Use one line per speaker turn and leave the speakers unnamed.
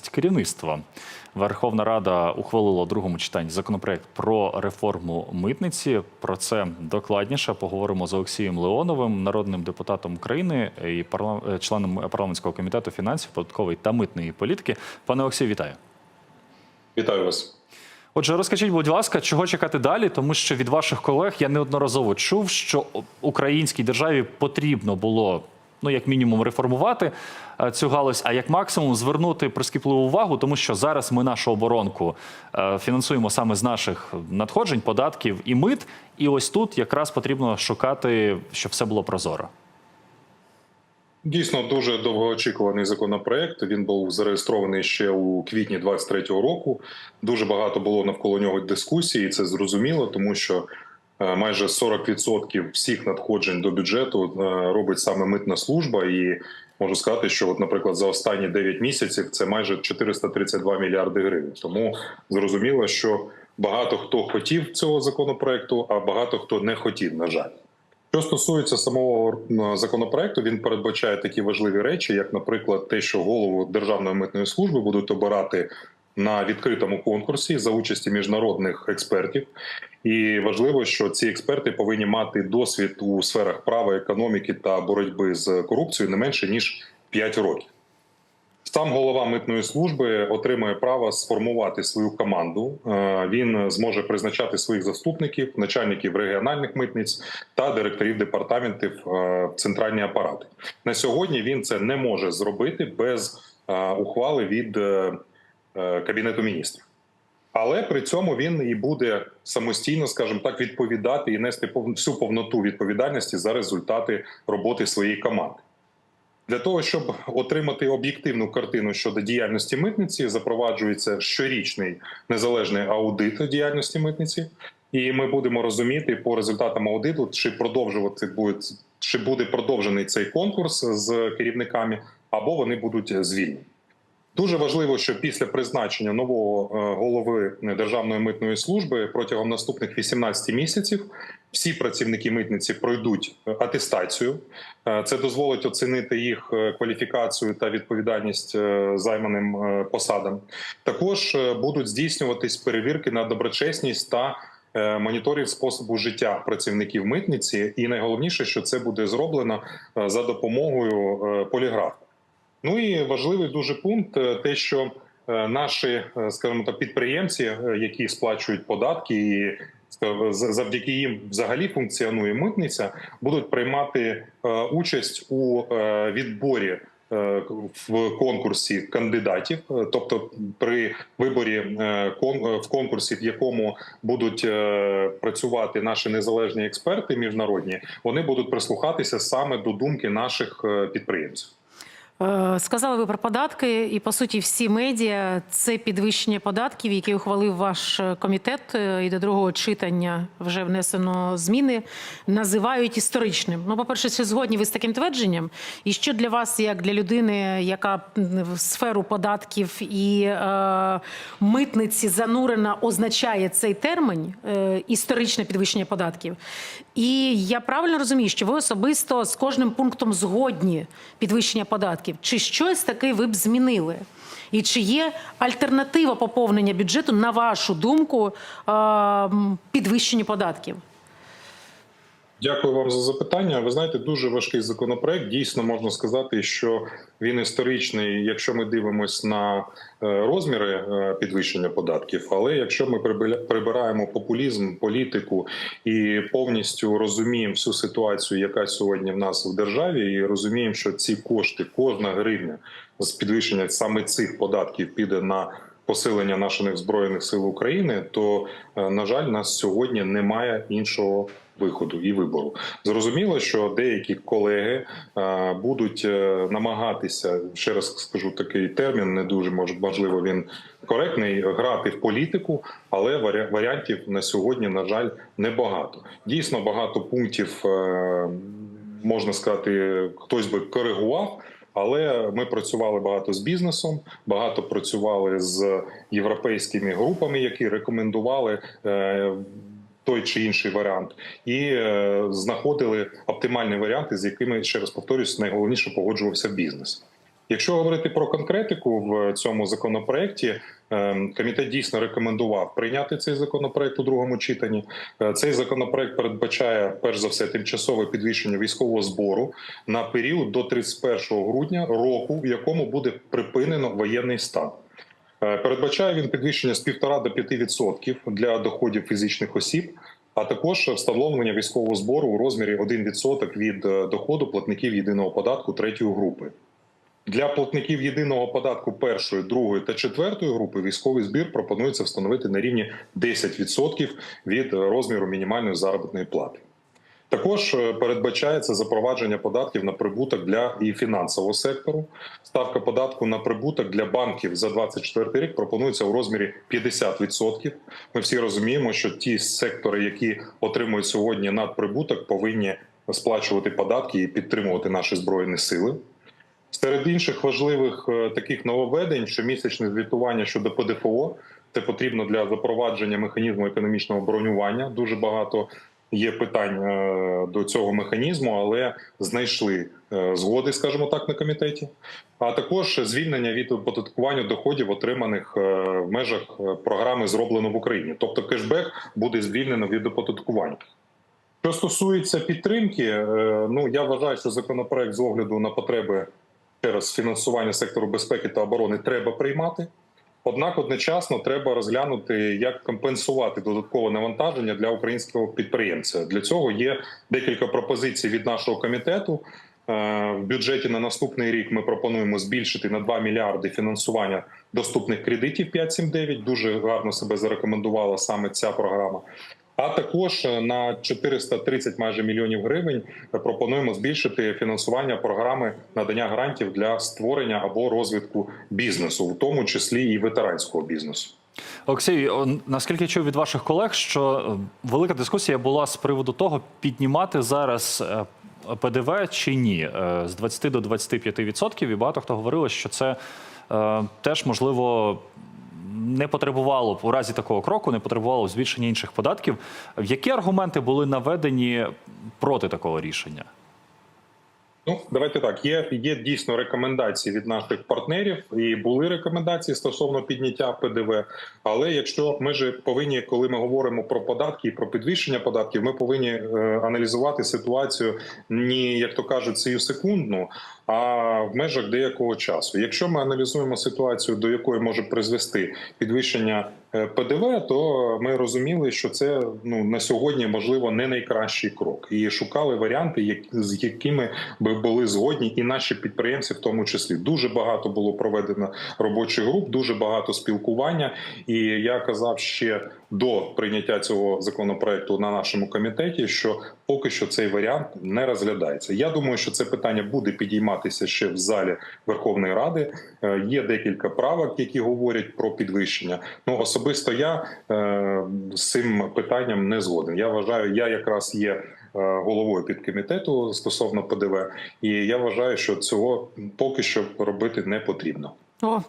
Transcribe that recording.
керівництва. Верховна Рада ухвалила у другому читанні законопроект про реформу митниці. Про це докладніше поговоримо з Олексієм Леоновим, народним депутатом України і е, членом парламентського комітету фінансів, податкової та митної політики. Пане Олексію, вітаю.
Вітаю вас.
Отже, розкажіть, будь ласка, чого чекати далі? Тому що від ваших колег я неодноразово чув, що українській державі потрібно було ну як мінімум реформувати е, цю галузь, а як максимум звернути прискіпливу увагу, тому що зараз ми нашу оборонку е, фінансуємо саме з наших надходжень, податків і мит. І ось тут якраз потрібно шукати, щоб все було прозоро.
Дійсно дуже довгоочікуваний законопроект. Він був зареєстрований ще у квітні 23-го року. Дуже багато було навколо нього дискусій. і Це зрозуміло, тому що майже 40% всіх надходжень до бюджету е, робить саме митна служба. І можу сказати, що, от, наприклад, за останні 9 місяців це майже 432 мільярди гривень. Тому зрозуміло, що багато хто хотів цього законопроекту, а багато хто не хотів. На жаль. Що стосується самого законопроекту, він передбачає такі важливі речі, як, наприклад, те, що голову Державної митної служби будуть обирати на відкритому конкурсі за участі міжнародних експертів. І важливо, що ці експерти повинні мати досвід у сферах права, економіки та боротьби з корупцією не менше ніж 5 років. Сам голова митної служби отримує право сформувати свою команду. Е, Він зможе призначати своїх заступників, начальників регіональних митниць та директорів департаментів е, в центральні апарати. На сьогодні він це не може зробити без е, ухвали від кабінету міністрів. Але при цьому він і буде самостійно, скажімо так, відповідати і нести всю повноту відповідальності за результати роботи своєї команди. Для того щоб отримати об'єктивну картину щодо діяльності митниці, запроваджується щорічний незалежний аудит діяльності митниці, і ми будемо розуміти по результатам аудиту, чи продовжувати буде чи буде продовжений цей конкурс з керівниками, або вони будуть звільнені. Дуже важливо, що після призначення нового е, голови Державної митної служби протягом наступних 18 місяців всі працівники митниці пройдуть е, атестацію. Е, Це дозволить оцінити їх кваліфікацію та відповідальність займаним посадам. Також будуть здійснюватись перевірки на доброчесність та моніторинг способу життя працівників митниці. І найголовніше, що це буде зроблено за допомогою поліграфу. Ну і важливий дуже пункт е, те, що е, наші, е, скажімо так, підприємці, які сплачують податки, і завдяки їм взагалі функціонує митниця, будуть приймати участь у відборі. В конкурсі кандидатів, тобто при виборі в конкурсі, в якому будуть працювати наші незалежні експерти міжнародні, вони будуть прислухатися саме до думки наших підприємців.
Е, Сказали ви про податки, і по суті, всі медіа це підвищення податків, які ухвалив ваш комітет, е, і до другого читання вже внесено зміни, називають історичним. Ну, по-перше, чи згодні ви з таким твердженням? І що для вас, як для людини, яка в сферу податків і е, митниці занурена, означає цей термін е, історичне підвищення податків? І я правильно розумію, що ви особисто з кожним пунктом згодні підвищення податків. Чи щось таке ви б змінили? І чи є альтернатива поповнення бюджету, на вашу думку, підвищенню податків?
Дякую вам за запитання. Ви знаєте, дуже важкий законопроект. Дійсно можна сказати, що він історичний, якщо ми дивимося на е, розміри е, підвищення податків. Але якщо ми прибираємо популізм, політику і повністю розуміємо всю ситуацію, яка сьогодні в нас в державі, і розуміємо, що ці кошти, кожна гривня з підвищення саме цих податків піде на посилення наших збройних сил України, то е, на жаль, нас сьогодні немає іншого виходу і вибору. Зрозуміло, що деякі колеги е, будуть е, намагатися ще раз скажу такий термін, не дуже мож- можливо він коректний грати в політику, але варі- варіантів на сьогодні, на жаль, небагато. Дійсно, багато пунктів можна сказати, хтось би коригував. Але ми працювали багато з бізнесом, багато працювали з європейськими групами, які рекомендували е, той чи інший варіант, і е, знаходили оптимальні варіанти, з якими ще раз повторюсь, найголовніше погоджувався бізнес. Якщо говорити про конкретику в цьому законопроекті, е, комітет дійсно рекомендував прийняти цей законопроект у другому читанні. Е, Цей законопроект передбачає перш за все тимчасове підвищення військового збору на період до 31 грудня року, в якому буде припинено воєнний стан. Е, Передбачає він підвищення з 1,5 до 5% для доходів фізичних осіб, а також встановлення військового збору у розмірі 1% від е, доходу платників єдиного податку третьої групи. Для платників єдиного податку першої, другої та четвертої групи військовий збір пропонується встановити на рівні 10% від розміру мінімальної заробітної плати. Також е, передбачається запровадження податків на прибуток для і фінансового сектору. Ставка податку на прибуток для банків за 2024 рік пропонується у розмірі 50%. Ми всі розуміємо, що ті сектори, які отримують сьогодні надприбуток, повинні сплачувати податки і підтримувати наші збройні сили. Серед інших важливих е, таких нововведень, щомісячне звітування щодо ПДФО, це потрібно для запровадження механізму економічного бронювання. Дуже багато є питань е, до цього механізму, але знайшли е, згоди, скажімо так, на комітеті. А також звільнення від оподаткування доходів, отриманих в межах програми зроблено в Україні. Тобто кешбек буде звільнено від оподаткування. Що стосується підтримки, ну я вважаю, що законопроект з огляду на потреби ще раз фінансування сектору безпеки та оборони треба приймати. Однак одночасно треба розглянути, як компенсувати додаткове навантаження для українського підприємця. Для цього є декілька пропозицій від нашого комітету. Е, В бюджеті на наступний рік ми пропонуємо збільшити на 2 мільярди фінансування доступних кредитів 579. Дуже гарно себе зарекомендувала саме ця програма. А також е, на 430 майже мільйонів гривень е, пропонуємо збільшити фінансування програми надання грантів для створення або розвитку бізнесу, в тому числі і ветеранського бізнесу.
Олексій, наскільки чув від ваших колег, що е, велика дискусія була з приводу того, піднімати зараз ПДВ чи ні з 20 до 25%. І багато хто говорили, що це теж можливо. Не потребувало б у разі такого кроку, не потребувало збільшення інших податків. Які аргументи були наведені проти такого рішення?
Ну, давайте так. Є, є дійсно рекомендації від наших партнерів, і були рекомендації стосовно підняття ПДВ. Але якщо ми ж повинні, коли ми говоримо про податки і про підвищення податків, ми повинні е, аналізувати ситуацію не як то кажуть, сию секундну, а в межах деякого часу. Якщо ми аналізуємо ситуацію, до якої може призвести підвищення е, ПДВ, то ми розуміли, що це ну на сьогодні можливо не найкращий крок, і шукали варіанти, як, з якими би були згодні, і наші підприємці, в тому числі, дуже багато було проведено робочих груп, дуже багато спілкування. І я казав ще до прийняття цього законопроекту на нашому комітеті, що поки що цей варіант не розглядається. Я думаю, що це питання буде підійматися ще в залі Верховної Ради. Е, Є декілька правок, які говорять про підвищення. Ну особисто я е, з цим питанням не згоден. Я вважаю, я якраз є. е, Головою підкомітету стосовно ПДВ, і я вважаю, що цього поки що робити не потрібно.
О,